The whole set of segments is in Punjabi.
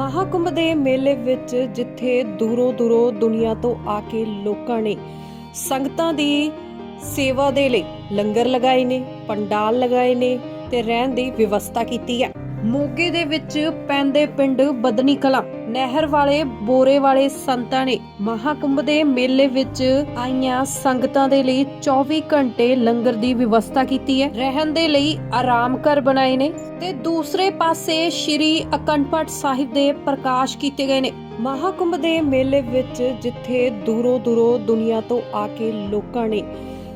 ਮਹਾਕੁੰਭ ਦੇ ਮੇਲੇ ਵਿੱਚ ਜਿੱਥੇ ਦੂਰੋਂ ਦੂਰੋਂ ਦੁਨੀਆ ਤੋਂ ਆ ਕੇ ਲੋਕਾਂ ਨੇ ਸੰਗਤਾਂ ਦੀ ਸੇਵਾ ਦੇ ਲਈ ਲੰਗਰ ਲਗਾਏ ਨੇ, ਪੰਡਾਲ ਲਗਾਏ ਨੇ ਤੇ ਰਹਿਣ ਦੀ ਵਿਵਸਥਾ ਕੀਤੀ ਹੈ। ਮੋਗੇ ਦੇ ਵਿੱਚ ਪੈਂਦੇ ਪਿੰਡ ਬਦਨੀ ਕਲਾਂ ਨਹਿਰ ਵਾਲੇ ਬੋਰੇ ਵਾਲੇ ਸੰਤਾਂ ਨੇ ਮਹਾਕੁੰਭ ਦੇ ਮੇਲੇ ਵਿੱਚ ਆਈਆਂ ਸੰਗਤਾਂ ਦੇ ਲਈ 24 ਘੰਟੇ ਲੰਗਰ ਦੀ ਵਿਵਸਥਾ ਕੀਤੀ ਹੈ। ਰਹਿਣ ਦੇ ਲਈ ਆਰਾਮ ਘਰ ਬਣਾਏ ਨੇ ਤੇ ਦੂਸਰੇ ਪਾਸੇ ਸ਼੍ਰੀ ਅਕੰਡ ਸਾਹਿਬ ਦੇ ਪ੍ਰਕਾਸ਼ ਕੀਤੇ ਗਏ ਨੇ। ਮਹਾਕੁੰਭ ਦੇ ਮੇਲੇ ਵਿੱਚ ਜਿੱਥੇ ਦੂਰੋਂ ਦੂਰੋਂ ਦੁਨੀਆ ਤੋਂ ਆ ਕੇ ਲੋਕਾਂ ਨੇ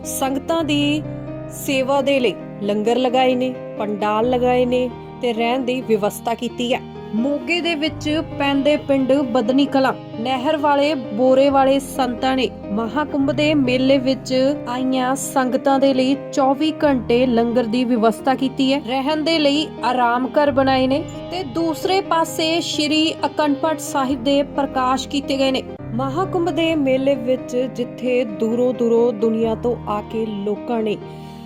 ਸੰਗਤਾਂ ਦੀ ਸੇਵਾ ਦੇ ਲਈ ਲੰਗਰ ਲਗਾਏ ਨੇ, ਪੰਡਾਲ ਲਗਾਏ ਨੇ ਤੇ ਰਹਿਣ ਦੀ ਵਿਵਸਥਾ ਕੀਤੀ ਹੈ। ਮੋਗੇ ਦੇ ਵਿੱਚ ਪੈਂਦੇ ਪਿੰਡ ਬਦਨੀ ਕਲਾਂ, ਨਹਿਰ ਵਾਲੇ ਬੋਰੇ ਵਾਲੇ ਸੰਤਾਂ ਨੇ ਮਹਾਕੁੰਭ ਦੇ ਮੇਲੇ ਵਿੱਚ ਆਈਆਂ ਸੰਗਤਾਂ ਦੇ ਲਈ 24 ਘੰਟੇ ਲੰਗਰ ਦੀ ਵਿਵਸਥਾ ਕੀਤੀ ਹੈ। ਰਹਿਣ ਦੇ ਲਈ ਆਰਾਮ ਘਰ ਬਣਾਏ ਨੇ ਤੇ ਦੂਸਰੇ ਪਾਸੇ ਸ਼੍ਰੀ ਅਕੰਡ ਪਾਠ ਸਾਹਿਬ ਦੇ ਪ੍ਰਕਾਸ਼ ਕੀਤੇ ਗਏ ਨੇ। ਮਹਾਕੁੰਭ ਦੇ ਮੇਲੇ ਵਿੱਚ ਜਿੱਥੇ ਦੂਰੋਂ ਦੂਰੋਂ ਦੁਨੀਆ ਤੋਂ ਆ ਕੇ ਲੋਕਾਂ ਨੇ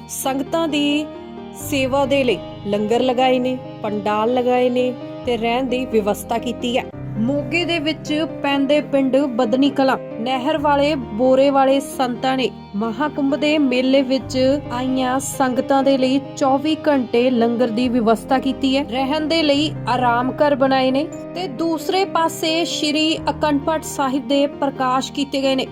ਸੰਗਤਾਂ ਦੀ ਸੇਵਾ ਦੇ ਲਈ ਲੰਗਰ ਲਗਾਏ ਨੇ, ਪੰਡਾਲ ਲਗਾਏ ਨੇ ਤੇ ਰਹਿਣ ਦੀ ਵਿਵਸਥਾ ਕੀਤੀ ਹੈ। ਮੋਗੇ ਦੇ ਵਿੱਚ ਪੈਂਦੇ ਪਿੰਡ ਬਦਨੀ ਕਲਾ, ਨਹਿਰ ਵਾਲੇ, ਬੋਰੇ ਵਾਲੇ ਸੰਤਾਂ ਨੇ ਮਹਾਕੁੰਭ ਦੇ ਮੇਲੇ ਵਿੱਚ ਆਈਆਂ ਸੰਗਤਾਂ ਦੇ ਲਈ 24 ਘੰਟੇ ਲੰਗਰ ਦੀ ਵਿਵਸਥਾ ਕੀਤੀ ਹੈ। ਰਹਿਣ ਦੇ ਲਈ ਆਰਾਮ ਘਰ ਬਣਾਏ ਨੇ ਤੇ ਦੂਸਰੇ ਪਾਸੇ ਸ਼੍ਰੀ ਅਕੰਡ ਪਾਠ ਸਾਹਿਬ ਦੇ ਪ੍ਰਕਾਸ਼ ਕੀਤੇ ਗਏ ਨੇ।